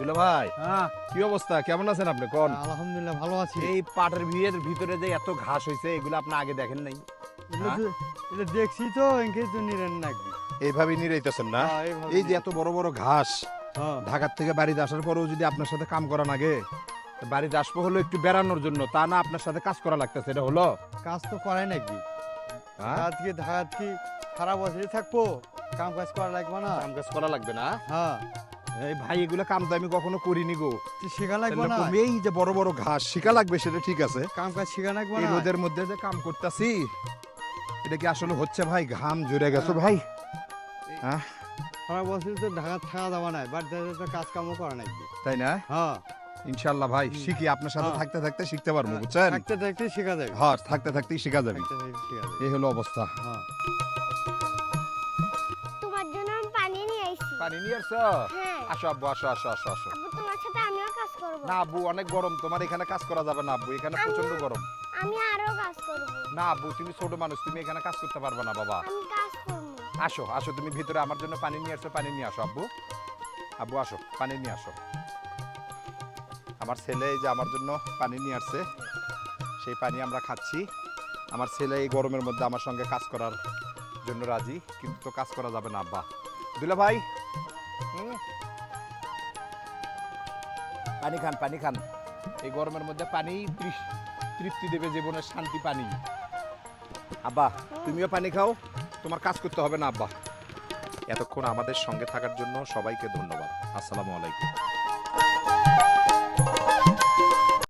দুলা ভাই। হ্যাঁ। কি অবস্থা? কেমন আছেন আপনি? কোন? আলহামদুলিল্লাহ ভালো আছি। এই পাটের ভিড়ের ভিতরে যে এত ঘাস হয়েছে এগুলো আপনি আগে দেখেন নাই? এটা দেখছি তো এনকে তো নিরেন নাকি? এইভাবে নিরাইতেছেন না? হ্যাঁ, এই যে এত বড় বড় ঘাস হ্যাঁ। ঢাকার থেকে বাড়িতে আসার পরেও যদি আপনার সাথে কাম করা লাগে বাড়িতে আসব হলো একটু বেড়ানোর জন্য তা না আপনার সাথে কাজ করা লাগতেছে এটা হলো? কাজ তো করাই নাকি? হ্যাঁ? আজকে ঢাকাত কি সারা বছরই থাকব কাম কাজ করা লাগবে না। কাম কাজ করা লাগবে না? হ্যাঁ। এই ভাই এগুলো কাম তো আমি কখনো করিনি গো। শেখা লাগবে না? এই যে বড় বড় ঘাস শিখা লাগবে সেটা ঠিক আছে। কাম কাজ শেখা লাগবে না? রোদের মধ্যে যে কাম করতেছি এটা কি আসলে হচ্ছে ভাই? ঘাম জুড়ে গেছে ভাই। হ্যাঁ? সারা বছর তো ঢাকা থাকা যাবে না বাড়িতে তো কাজ কামও করা নাকি তাই না? হ্যাঁ। ইনশাল্লাহ ভাই শিখি আপনার সাথে হ্যাঁ। থাকতে থাকতে শিখতে পারব বুঝছেন? থাকতে থাকতে শেখা যাবে। হ্যাঁ থাকতে থাকতেই শেখা যাবে। এই হলো অবস্থা। হ্যাঁ। পানি নিয়ে আসছো হ্যাঁ। আসো আব্বু আসো আসো আসো আসো। তোমার সাথে আমিও কাজ করব। না আব্বু অনেক গরম তোমার এখানে কাজ করা যাবে না আব্বু এখানে প্রচণ্ড গরম। আমি আরও কাজ করব। না আব্বু তুমি ছোট মানুষ তুমি এখানে কাজ করতে পারবে না বাবা। আমি কাজ করব। আসো আসো তুমি ভিতরে আমার জন্য পানি নিয়ে আসো পানি নিয়ে আসো আব্বু। আব্বু আসো পানি নিয়ে আসো। আমার ছেলে এই যে আমার জন্য পানি নিয়ে আসছে সেই পানি আমরা খাচ্ছি। আমার ছেলে এই গরমের মধ্যে আমার সঙ্গে কাজ করার জন্য রাজি কিন্তু তো কাজ করা যাবে না আব্বা। দুলা ভাই? পানি খান পানি খান। এই গরমের মধ্যে পানি তৃপ্তি দেবে জীবনের শান্তি পানি। আব্বা, তুমিও পানি খাও। তোমার কাজ করতে হবে না, আব্বা। এতক্ষণ আমাদের সঙ্গে থাকার জন্য সবাইকে ধন্যবাদ। আসসালামু আলাইকুম।